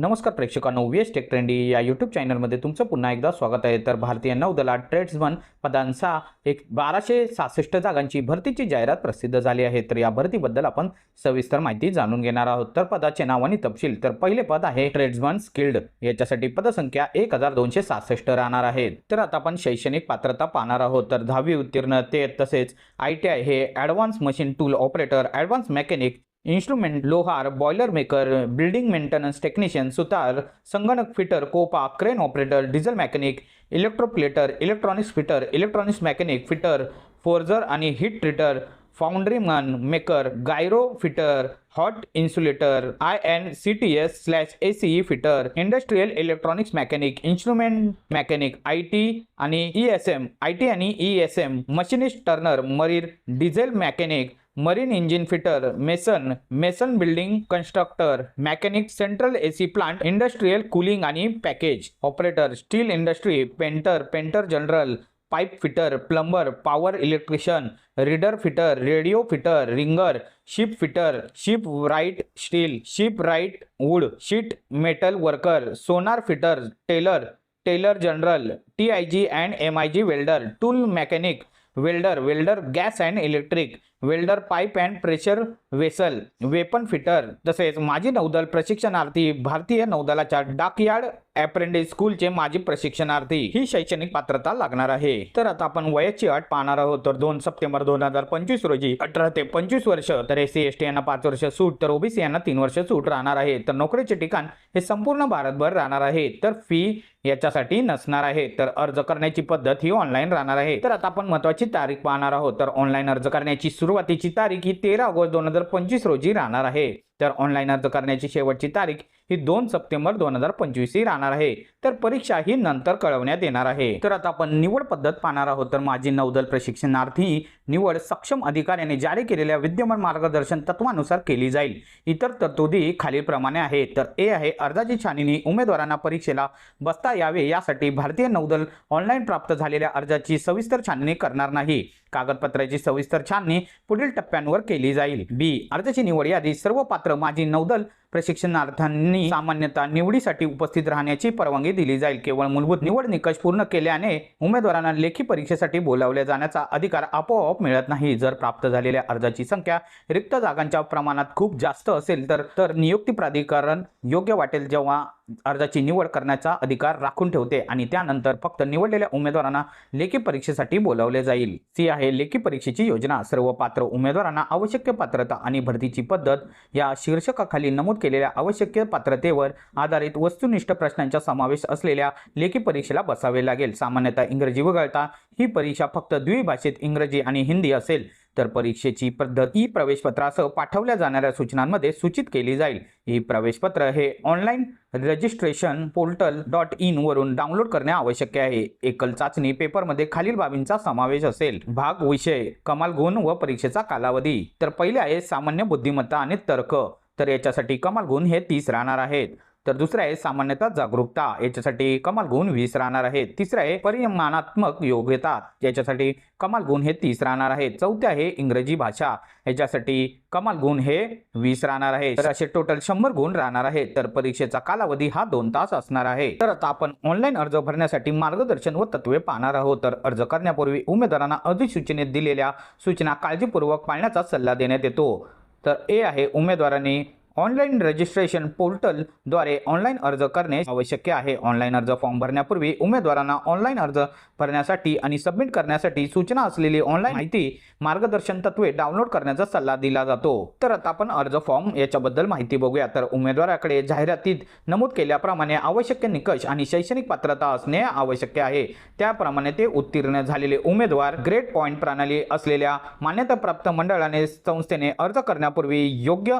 नमस्कार प्रेक्षकांनो V S tech trendy या यूट्यूब चॅनलमध्ये तुमचं पुन्हा एकदा स्वागत आहे. तर भारतीय नौदलात ट्रेड्समन पदांचा एक बाराशे सहासष्ट जागांची भरतीची जाहिरात प्रसिद्ध झाली आहे. तर या भरतीबद्दल आपण सविस्तर माहिती जाणून घेणार आहोत. तर पदाचे नाव आणि तपशील तर पहिले पद आहे ट्रेड्समन स्किल्ड याच्यासाठी पदसंख्या एक हजार दोनशे सहासष्ट राहणार आहे. तर आता आपण शैक्षणिक पात्रता पाहणार आहोत. तर दहावी उत्तीर्ण ते तसेच आय टी आय हे advance machine tool operator advance mechanic instrument लोहार boiler maker building maintenance technician सुतार संगणक fitter COPA crane operator diesel mechanic electroplater electronics fitter electronics mechanic fitter forger आणि heat treater foundryman maker gyro fitter hot insulator I N C T S slash A C fitter industrial electronics mechanic instrument mechanic I T आणि E S M I T आणि E S M machinist turner marine diesel mechanic marine engine fitter, mason mason building constructor mechanic central AC plant, industrial cooling आणि package, operator, steel industry, painter painter general, pipe fitter, plumber, power electrician, reader fitter, radio fitter, ringer, ship fitter, ship wright steel, ship wright wood, sheet metal worker, Sonar fitter, tailor tailor general, T I G and M I G welder, tool mechanic welder welder gas and electric welder pipe and pressure vessel weapon fitter तसेच माजी नौदल प्रशिक्षणार्थी भारतीय नौदलाच्या dockyard apprentice स्कूलचे माजी प्रशिक्षणार्थी. ही शैक्षणिक पात्रता लागणार आहे. तर आता आपण वयाची अट पाहणार आहोत. तर दोन सप्टेंबर दोन हजार पंचवीस रोजी अठरा ते पंचवीस वर्ष तर एस सी एस टी यांना पाच वर्ष सूट तर ओबीसी यांना तीन वर्ष सूट राहणार आहे. तर नोकरीचे ठिकाण हे संपूर्ण भारतभर राहणार आहे. तर फी याच्यासाठी नसणार आहे. तर अर्ज करण्याची पद्धत ही ऑनलाईन राहणार आहे. तर आता आपण महत्वाची तारीख पाहणार आहोत. तर ऑनलाईन अर्ज करण्याची सुरुवातीची तारीख ही तेरा ऑगस्ट दोन हजार पंचवीस रोजी राहणार आहे. तर ऑनलाईन अर्ज करण्याची शेवटची तारीख ही दोन सप्टेंबर दोन हजार पंचवीस ही राहणार आहे. तर परीक्षा ही नंतर कळवण्यात येणार आहे. तर आता आपण निवड पद्धत पाहणार आहोत. तर माजी नौदल प्रशिक्षणार्थी निवड सक्षम अधिकाऱ्याने जारी केलेल्या विद्यमान मार्गदर्शन तत्वानुसार केली जाईल. इतर तरतुदी खालीलप्रमाणे आहेत. तर ए आहे अर्जाची छाननी उमेदवारांना परीक्षेला बसता यावे यासाठी भारतीय नौदल ऑनलाईन प्राप्त झालेल्या अर्जाची सविस्तर छाननी करणार नाही. कागदपत्राची सविस्तर छाननी पुढील टप्प्यांवर केली जाईल. बी. अर्जाची निवड यादी सर्व पात्र माजी नौदल प्रशिक्षणार्थ्यांनी सामान्यतः निवडीसाठी उपस्थित राहण्याची परवानगी दिली जाईल. केवळ मूलभूत निवड निकष पूर्ण केल्याने उमेदवारांना लेखी परीक्षेसाठी बोलावल्या जाण्याचा अधिकार आपोआप मिळत नाही. जर प्राप्त झालेल्या अर्जाची संख्या रिक्त जागांच्या प्रमाणात खूप जास्त असेल तर तर नियुक्ती प्राधिकरण योग्य वाटेल जेव्हा अर्जाची निवड करण्याचा अधिकार राखून ठेवते आणि त्यानंतर फक्त निवडलेल्या उमेदवारांना लेखी परीक्षेसाठी बोलावले जाईल. सी आहे लेखी परीक्षेची योजना. सर्व पात्र उमेदवारांना आवश्यक पात्रता आणि भरतीची पद्धत या शीर्षकाखाली नमूद केलेल्या आवश्यक पात्रतेवर आधारित वस्तुनिष्ठ प्रश्नांचा समावेश असलेल्या लेखी परीक्षेला बसावे लागेल. सामान्यतः इंग्रजी वगळता ही परीक्षा फक्त द्विभाषेत इंग्रजी आणि हिंदी असेल. तर परीक्षेची पद्धत ई प्रवेशपत्रासह पाठवल्या जाणाऱ्या सूचनांमध्ये सूचित केली जाईल. ई प्रवेशपत्र हे online registration portal dot in वरून डाउनलोड करणे आवश्यक आहे. एकल चाचणी पेपरमध्ये खालील बाबींचा समावेश असेल. भाग विषय कमाल गुण व परीक्षेचा कालावधी. तर पहिले आहे सामान्य बुद्धिमत्ता आणि तर्क. तर याच्यासाठी कमाल गुण हे तीस राहणार आहेत. तर दुसरं आहे सामान्यतः जागरूकता. याच्यासाठी कमाल गुण वीस राहणार आहे तिसरं आहे परिमाणात्मक योग्यता याच्यासाठी कमाल गुण हे तीस राहणार आहे चौथे आहे इंग्रजी भाषा. याच्यासाठी कमाल गुण हे वीस राहणार आहे. तर असे टोटल शंभर गुण राहणार आहे तर परीक्षेचा कालावधी हा दोन तास असणार आहे. तर आता आपण ऑनलाईन अर्ज भरण्यासाठी मार्गदर्शन व तत्वे पाहणार आहोत. तर अर्ज करण्यापूर्वी उमेदवारांना अधिसूचनेत दिलेल्या सूचना काळजीपूर्वक पाळण्याचा सल्ला देण्यात येतो. तर ए आहे उमेदवारांनी ऑनलाईन रजिस्ट्रेशन पोर्टलद्वारे ऑनलाईन अर्ज करणे आवश्यक आहे. ऑनलाईन अर्ज फॉर्म भरण्यापूर्वी उमेदवारांना ऑनलाईन अर्ज भरण्यासाठी आणि सबमिट करण्यासाठी सूचना असलेली ऑनलाईन माहिती मार्गदर्शन तत्वे डाउनलोड करण्याचा सल्ला दिला जातो. तर आता आपण अर्ज फॉर्म याच्याबद्दल माहिती बघूया. तर उमेदवाराकडे जाहिरातीत नमूद केल्याप्रमाणे आवश्यक निकष आणि शैक्षणिक पात्रता असणे आवश्यक आहे. त्याप्रमाणे ते उत्तीर्ण झालेले उमेदवार ग्रेड पॉईंट प्रणाली असलेल्या मान्यताप्राप्त मंडळाने संस्थेने अर्ज करण्यापूर्वी योग्य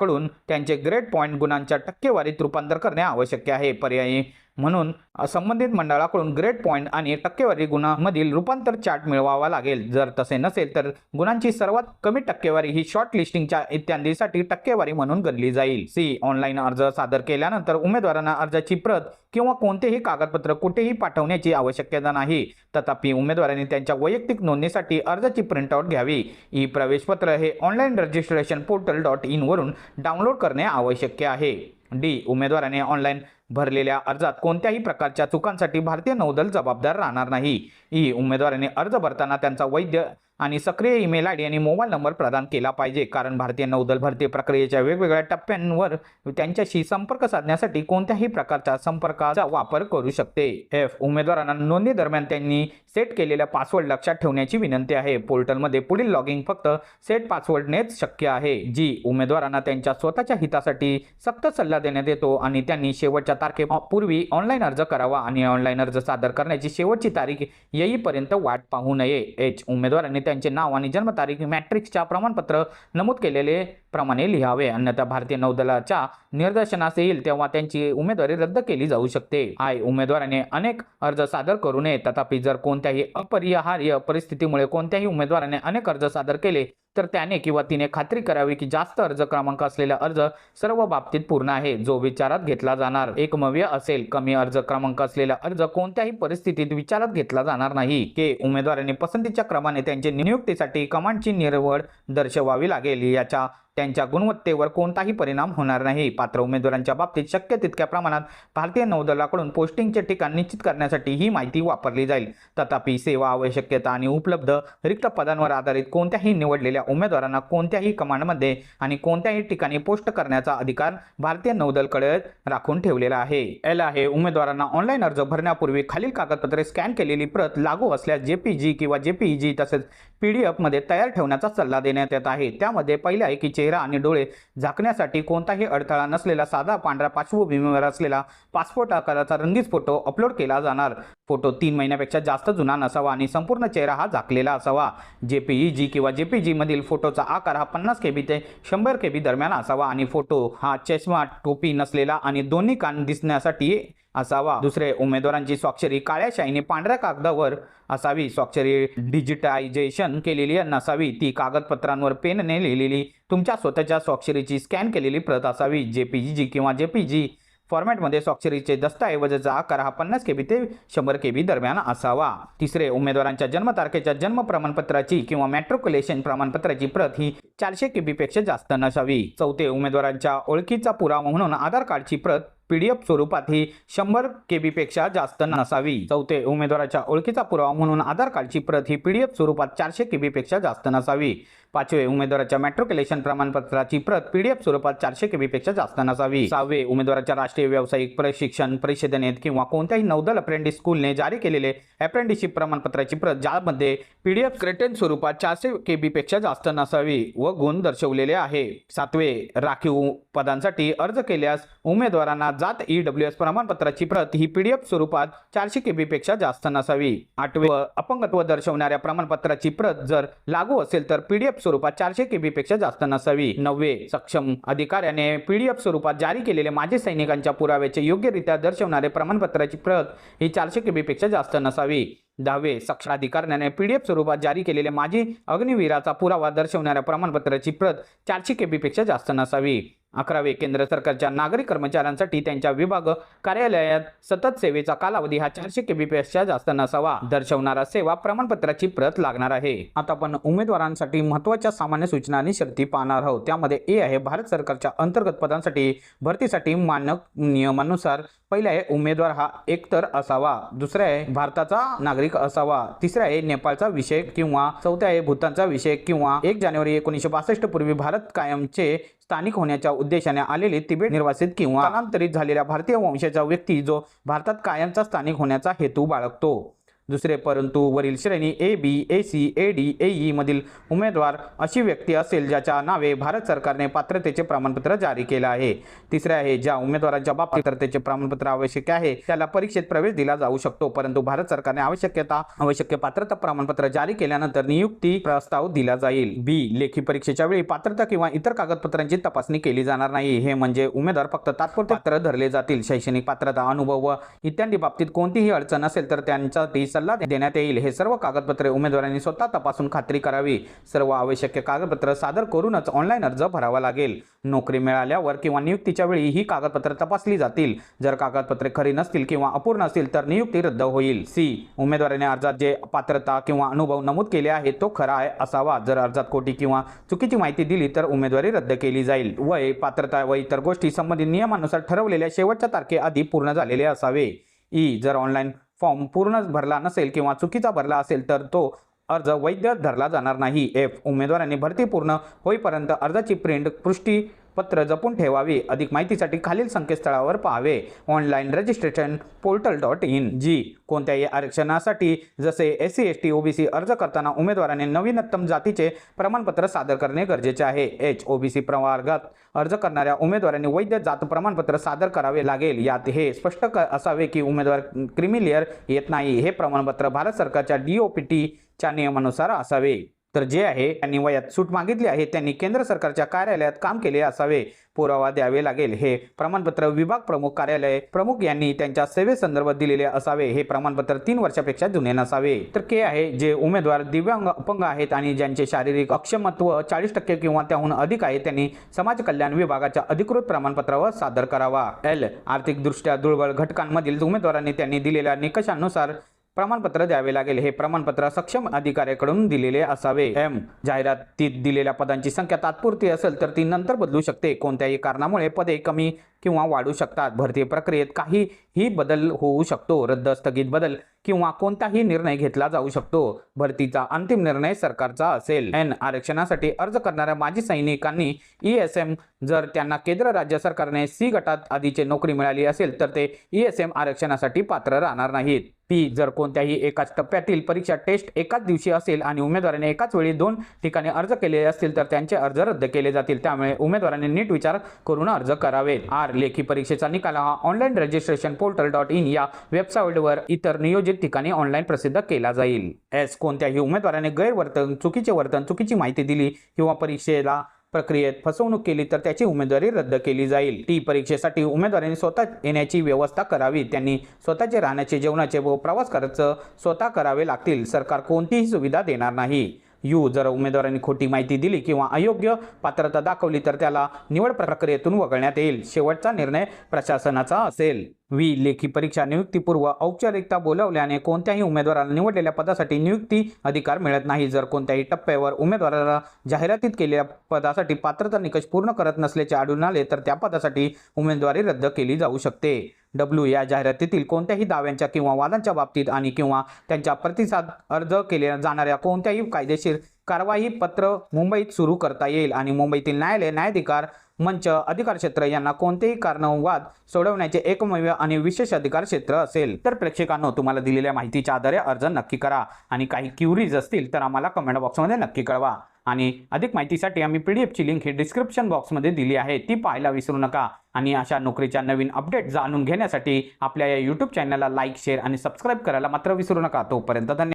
त्यांच्याकडून त्यांचे ग्रेड पॉईंट गुणांच्या टक्केवारीत रूपांतर करणे आवश्यक आहे. पर्यायी म्हणून संबंधित मंडळाकडून ग्रेड पॉईंट आणि टक्केवारी गुणांमधील रूपांतर चार्ट मिळवावा लागेल. जर तसे नसेल तर गुणांची सर्वात कमी टक्केवारी ही शॉर्ट लिस्टिंगच्या इत्यादीसाठी टक्केवारी म्हणून गणली जाईल. सी. ऑनलाईन अर्ज सादर केल्यानंतर उमेदवारांना अर्जाची प्रत किंवा कोणतेही कागदपत्र कुठेही पाठवण्याची आवश्यकता नाही. तथापि उमेदवारांनी त्यांच्या वैयक्तिक नोंदणीसाठी अर्जाची प्रिंटआउट घ्यावी. ई प्रवेशपत्र हे online registration portal dot in वरून डाउनलोड करणे आवश्यक आहे. डी. उमेदवाराने ऑनलाईन भरलेल्या अर्जात कोणत्याही प्रकारच्या चुकांसाठी भारतीय नौदल जबाबदार राहणार नाही. ई. उमेदवाराने अर्ज भरताना त्यांचा वैद्य आणि सक्रिय ईमेल आय डी आणि मोबाईल नंबर प्रदान केला पाहिजे. कारण भारतीय नौदल भरती प्रक्रियेच्या वेगवेगळ्या टप्प्यांवर त्यांच्याशी संपर्क साधण्यासाठी कोणत्याही प्रकारच्या संपर्काचा वापर करू शकते. एफ उमेदवारांना नोंदणी दरम्यान त्यांनी सेट केलेल्या पासवर्ड लक्षात ठेवण्याची विनंती आहे. पोर्टलमध्ये पुढील लॉगिंग फक्त सेट पासवर्डनेच शक्य आहे. जी उमेदवारांना त्यांच्या स्वतःच्या हितासाठी सक्त सल्ला देण्यात येतो आणि त्यांनी शेवटच्या तारखेपूर्वी ऑनलाईन अर्ज करावा आणि ऑनलाईन अर्ज सादर करण्याची शेवटची तारीख येईपर्यंत वाट पाहू नये. एच उमेदवारांनी त्यांचे नाव आणि जन्मतारीख मॅट्रिक्सच्या प्रमाणपत्र नमूद केलेले प्रमाणे लिहावे. अन्यथा भारतीय नौदलाच्या निदर्शनास येईल तेव्हा त्यांची उमेदवारी रद्द केली जाऊ शकते. आय उमेदवाराने अनेक अर्ज सादर करू नये. तथापि जर कोणत्याही अपरिहार्य परिस्थितीमुळे कोणत्याही उमेदवाराने अनेक अर्ज सादर केले तर त्याने किंवा तिने खात्री करावी की जास्त अर्ज क्रमांक असलेला अर्ज सर्व बाबतीत पूर्ण आहे जो विचारात घेतला जाणार. एकमव्य असेल कमी अर्ज क्रमांक असलेला अर्ज कोणत्याही परिस्थितीत विचारात घेतला जाणार नाही. के उमेदवारांनी पसंतीच्या क्रमाने त्यांच्या नियुक्तीसाठी कमांडची निवड दर्शवावी लागेल. याच्या त्यांच्या गुणवत्तेवर कोणताही परिणाम होणार नाही. पात्र उमेदवारांच्या बाबतीत शक्य तितक्या प्रमाणात भारतीय नौदलाकडून पोस्टिंगचे ठिकाण निश्चित करण्यासाठी ही माहिती वापरली जाईल. तथापि सेवा आवश्यकता आणि उपलब्ध रिक्त पदांवर आधारित कोणत्याही निवडलेल्या उमेदवारांना कोणत्याही कमांडमध्ये आणि कोणत्याही ठिकाणी पोस्ट करण्याचा अधिकार भारतीय नौदलकडे राखून ठेवलेला आहे. एल आहे उमेदवारांना ऑनलाईन अर्ज भरण्यापूर्वी खालील कागदपत्रे स्कॅन केलेली प्रत लागू असल्यास जेपीजी किंवा जेपीईजी तसेच पीडीएफमध्ये तयार ठेवण्याचा सल्ला देण्यात येत आहे. त्यामध्ये पहिल्या आहे की चेहरा आणि डोळे झाकण्यासाठी कोणताही अडथळा नसलेला साधा पांढरा पार्श्वभूमीवर असलेला पासपोर्ट आकाराचा रंगीत फोटो अपलोड केला जाणार. फोटो तीन महिन्यापेक्षा जास्त जुना नसावा आणि संपूर्ण चेहरा हा झाकलेला असावा. जेपीईजी किंवा जेपीजी मधील फोटोचा आकार हा पन्नास केबी ते शंभर केबी दरम्यान असावा आणि फोटो हा चष्मा टोपी नसलेला आणि दोन्ही कान दिसण्यासाठी असावा. दुसरे उमेदवारांची स्वाक्षरी काळ्या शाईने पांढऱ्या कागदावर असावी. स्वाक्षरी डिजिटायझेशन केलेली नसावी. ती कागदपत्रांवर पेनने लिहिलेली तुमच्या स्वतःच्या स्वाक्षरीची स्कॅन केलेली प्रत असावी. जे पी जी किंवा जे पी जी फॉर्मॅटमध्ये स्वाक्षरीचे दस्तऐवजाचा आकार हा पन्नास केबी ते शंभर केबी दरम्यान असावा. तिसरे उमेदवारांच्या जन्मतारखेच्या जन्म प्रमाणपत्राची किंवा मॅट्रिक्युलेशन प्रमाणपत्राची प्रत ही चारशे के बीपेक्षा जास्त नसावी. चौथे उमेदवारांच्या ओळखीचा पुरावा म्हणून आधार कार्डची प्रत पीडीएफ स्वरूपात ही शंभर केबी पेक्षा जास्त नसावी. चौथे उमेदवाराच्या ओळखीचा पुरावा म्हणून आधार कार्डची प्रत ही पीडीएफ स्वरूपात चारशे केबी पेक्षा जास्त नसावी. पाचवे उमेदवाराच्या मॅट्रिक्युलेशन प्रमाणपत्राची प्रत पीडीएफ स्वरूपात चारशे केबी पेक्षा जास्त नसावी. सहावे उमेदवाराच्या राष्ट्रीय व्यावसायिक प्रशिक्षण परिषदेने किंवा कोणत्याही नौदल अप्रेंटिस स्कूलने जारी केलेले अप्रेंटिसशिप प्रमाणपत्राची प्रत ज्यामध्ये पीडीएफ क्रेटेन स्वरूपात चारशे केबी पेक्षा जास्त नसावी व गुण दर्शवलेले आहे. सातवे राखीव पदांसाठी अर्ज केल्यास उमेदवारांना जात ई डब्ल्यू एस प्रमाणपत्राची प्रत ही पीडीएफ स्वरूपात चारशे केबी पेक्षा जास्त नसावी. आठवे अपंगत्व दर्शवणाऱ्या प्रमाणपत्राची प्रत जर लागू असेल तर पीडीएफ स्वरूपात चारशे केबी पेक्षा जास्त नसावी. नववे सक्षम अधिकाऱ्याने पीडीएफ स्वरूपात जारी केलेले माजी सैनिकांच्या पुराव्याचे योग्यरित्या दर्शवणारे प्रमाणपत्राची प्रत ही चारशे केबी पेक्षा जास्त नसावी. दहावे सक्षम अधिकाऱ्याने पीडीएफ स्वरूपात जारी केलेले माजी अग्निवीराचा पुरावा दर्शवणाऱ्या प्रमाणपत्राची प्रत चारशे केबी पेक्षा जास्त नसावी. अकरावे केंद्र सरकारच्या नागरिक कर्मचाऱ्यांसाठी त्यांच्या विभाग कार्यालयात सतत सेवेचा कालावधी हा चारशे केबीपीएसच्या जास्त नसावा. दर्शवणारा सेवा प्रमाणपत्राची प्रत लागणार आहे. आता आपण उमेदवारांसाठी महत्त्वाच्या सामान्य सूचना आणि शर्ती पाहणार आहोत. त्यामध्ये ए आहे भारत सरकारच्या अंतर्गत पदांसाठी भरतीसाठी मानक नियमानुसार पहिला आहे उमेदवार हा एकतर असावा दुसरा आहे भारताचा नागरिक असावा तिसरा आहे नेपाळचा विषय किंवा चौथा आहे भूतानचा विषय किंवा एक जानेवारी एकोणीसशे बासष्ट पूर्वी भारत कायमचे स्थानिक होण्याच्या उद्देशाने आलेले तिबेट निर्वासित किंवा स्थलांतरित झालेल्या भारतीय वंशाचा व्यक्ती जो भारतात कायमचा स्थानिक होण्याचा हेतू बाळगतो. दुसरे परंतु वरील श्रेणी A B A C A D A E मधील उमेदवार अशी व्यक्ती असेल ज्याच्या नावे भारत सरकारने पात्रतेचे प्रमाणपत्र जारी केलं आहे. तिसरे आहे ज्या उमेदवाराच्या बाबतीत पात्रतेचे प्रमाणपत्र आवश्यक आहे त्याला परीक्षेत प्रवेश दिला जाऊ शकतो परंतु भारत सरकारने आवश्यकता आवश्यक पात्रता प्रमाणपत्र जारी केल्यानंतर नियुक्ती प्रस्ताव दिला जाईल. बी लेखी परीक्षेच्या वेळी पात्रता किंवा इतर कागदपत्रांची तपासणी केली जाणार नाही. हे म्हणजे उमेदवार फक्त तात्पुरते पात्र धरले जातील. शैक्षणिक पात्रता अनुभव व इत्यादी बाबतीत कोणतीही अडचण असेल तर त्यांच्यासाठी सल्ला देण्यात येईल. हे सर्व कागदपत्रे उमेदवारांनी स्वतः तपासून खात्री करावी. सर्व आवश्यक कागदपत्र सादर करूनच ऑनलाईन अर्ज भरावा लागेल. नोकरी मिळाल्यावर किंवा नियुक्तीच्या वेळी ही कागदपत्रे तपासली जातील. जर कागदपत्रे खरी नसतील किंवा अपूर्ण असतील तर नियुक्ती रद्द होईल. सी. उमेदवाराने अर्जात जे पात्रता किंवा अनुभव नमूद केले आहे तो खरा आहे असावा. जर अर्जात खोटी किंवा चुकीची माहिती दिली तर उमेदवारी रद्द केली जाईल. वय पात्रता व इतर गोष्टी संबंधित नियमानुसार ठरवलेल्या शेवटच्या तारखेआधी पूर्ण झालेले असावे. ई. जर ऑनलाईन फॉर्म पूर्ण भरला नसेल किंवा चुकीचा भरला असेल तर तो अर्ज वैध धरला जाणार नाही. एफ. उमेदवारांनी भरती पूर्ण होईपर्यंत अर्जाची प्रिंट पुष्टी पत्र जपून ठेवावी. अधिक माहितीसाठी खालील संकेतस्थळावर पाहावे. Online registration portal dot in जी कोणत्याही आरक्षणासाठी जसे S C S T OBC अर्ज करताना उमेदवाराने नवीनतम जातीचे प्रमाणपत्र सादर करणे गरजेचे आहे. एच ओबीसी प्रवर्गात अर्ज करणाऱ्या उमेदवारांनी वैध जात प्रमाणपत्र सादर करावे लागेल. यात हे स्पष्ट क- असावे की उमेदवार क्रिमिलियर येत नाही. हे प्रमाणपत्र भारत सरकारच्या डी ओ पी टीच्या नियमानुसार असावे. तर जे आहे त्यांनी वयात सूट मागितली आहे त्यांनी केंद्र सरकारच्या कार्यालयात काम केले असावे. पुरावा द्यावे लागेल हे प्रमाणपत्र विभाग प्रमुख कार्यालय प्रमुख यांनी त्यांच्या सेवेसंदर्भात दिलेले असावे. हे प्रमाणपत्र तीन वर्षापेक्षा जुने नसावे. तर के आहे जे उमेदवार दिव्यांग अपंग आहेत आणि ज्यांचे शारीरिक अक्षमत्व चाळीस टक्के किंवा त्याहून अधिक आहे त्यांनी समाज कल्याण विभागाच्या अधिकृत प्रमाणपत्रावर सादर करावा. एल. आर्थिकदृष्ट्या दुर्बल घटकांमधील उमेदवारांनी त्यांनी दिलेल्या निकषानुसार प्रमाणपत्र द्यावे लागेल. हे प्रमाणपत्र सक्षम अधिकाऱ्याकडून दिलेले असावे. एम. जाहिरातीत दिलेल्या पदांची संख्या तात्पुरती असेल तर ती नंतर बदलू शकते. कोणत्याही कारणामुळे पदे कमी किंवा वाढू शकतात. भरती प्रक्रियेत काहीही बदल होऊ शकतो. रद्द स्थगित बदल किंवा कोणताही निर्णय घेतला जाऊ शकतो. भरतीचा अंतिम निर्णय सरकारचा असेल. एन. आरक्षणासाठी अर्ज करणाऱ्या माजी सैनिकांनी ई एस एम जर त्यांना केंद्र राज्य सरकारने सी गटात आधीचे नोकरी मिळाली असेल तर ते ई एस एम आरक्षणासाठी पात्र राहणार नाहीत. पी जर कोणत्याही एकाच टप्प्यातील परीक्षा टेस्ट एकाच दिवशी असेल आणि उमेदवाराने एकाच वेळी दोन ठिकाणी अर्ज केले असतील तर त्यांचे अर्ज रद्द केले जातील. त्यामुळे उमेदवाराने नीट विचार करून अर्ज करावेत आर लेखी परीक्षेचा निकाल हा online registration portal dot in या वेबसाईटवर इतर नियोजित ठिकाणी ऑनलाईन प्रसिद्ध केला जाईल. एस कोणत्याही उमेदवाराने गैरवर्तन चुकीचे वर्तन चुकीची माहिती दिली किंवा परीक्षेला प्रक्रियेत फसवणूक केली तर त्याची उमेदवारी रद्द केली जाईल. ती परीक्षेसाठी उमेदवारांनी स्वतः येण्याची व्यवस्था करावी. त्यांनी स्वतःचे राहण्याचे जेवणाचे व प्रवास खर्च स्वतः करावे लागतील. सरकार कोणतीही सुविधा देणार नाही. यू जर उमेदवारांनी खोटी माहिती दिली किंवा अयोग्य पात्रता दाखवली तर त्याला निवड प्रक्रियेतून वगळण्यात येईल. शेवटचा निर्णय प्रशासनाचा असेल. वी लेखी परीक्षा नियुक्तीपूर्व औपचारिकता बोलावल्याने कोणत्याही उमेदवाराला निवडलेल्या पदासाठी नियुक्ती अधिकार मिळत नाही. जर कोणत्याही टप्प्यावर उमेदवाराला जाहिरातीत केलेल्या पदासाठी पात्रता निकष पूर्ण करत नसल्याचे आढळून आले तर त्या पदासाठी उमेदवारी रद्द केली जाऊ शकते. डब्ल्यू या जाहिरातीतील कोणत्याही दाव्यांच्या किंवा वादांच्या बाबतीत आणि किंवा त्यांच्या प्रतिसाद अर्ज केल्या जाणाऱ्या कोणत्याही कायदेशीर कारवाई पत्र मुंबईत सुरू करता येईल. आणि मुंबईतील न्यायालय न्यायाधिकार मंच अधिकार क्षेत्र यांना कोणतेही कारणवाद सोडवण्याचे एकमेव आणि विशेष अधिकार क्षेत्र असेल. तर प्रेक्षकांनो तुम्हाला दिलेल्या माहितीच्या आधारे अर्ज नक्की करा. आणि काही क्युरीज असतील तर आम्हाला कमेंट बॉक्समध्ये नक्की कळवा. आणि अधिक माहितीसाठी आम्ही पी डी एफची लिंक ही डिस्क्रिप्शन बॉक्समध्ये दिली आहे. ती पाहायला विसरू नका. आणि अशा नोकरीच्या नवीन अपडेट जाणून घेण्यासाठी आपल्या या यूट्यूब चॅनलला लाईक शेअर आणि सबस्क्राईब करायला मात्र विसरू नका. तोपर्यंत धन्यवाद.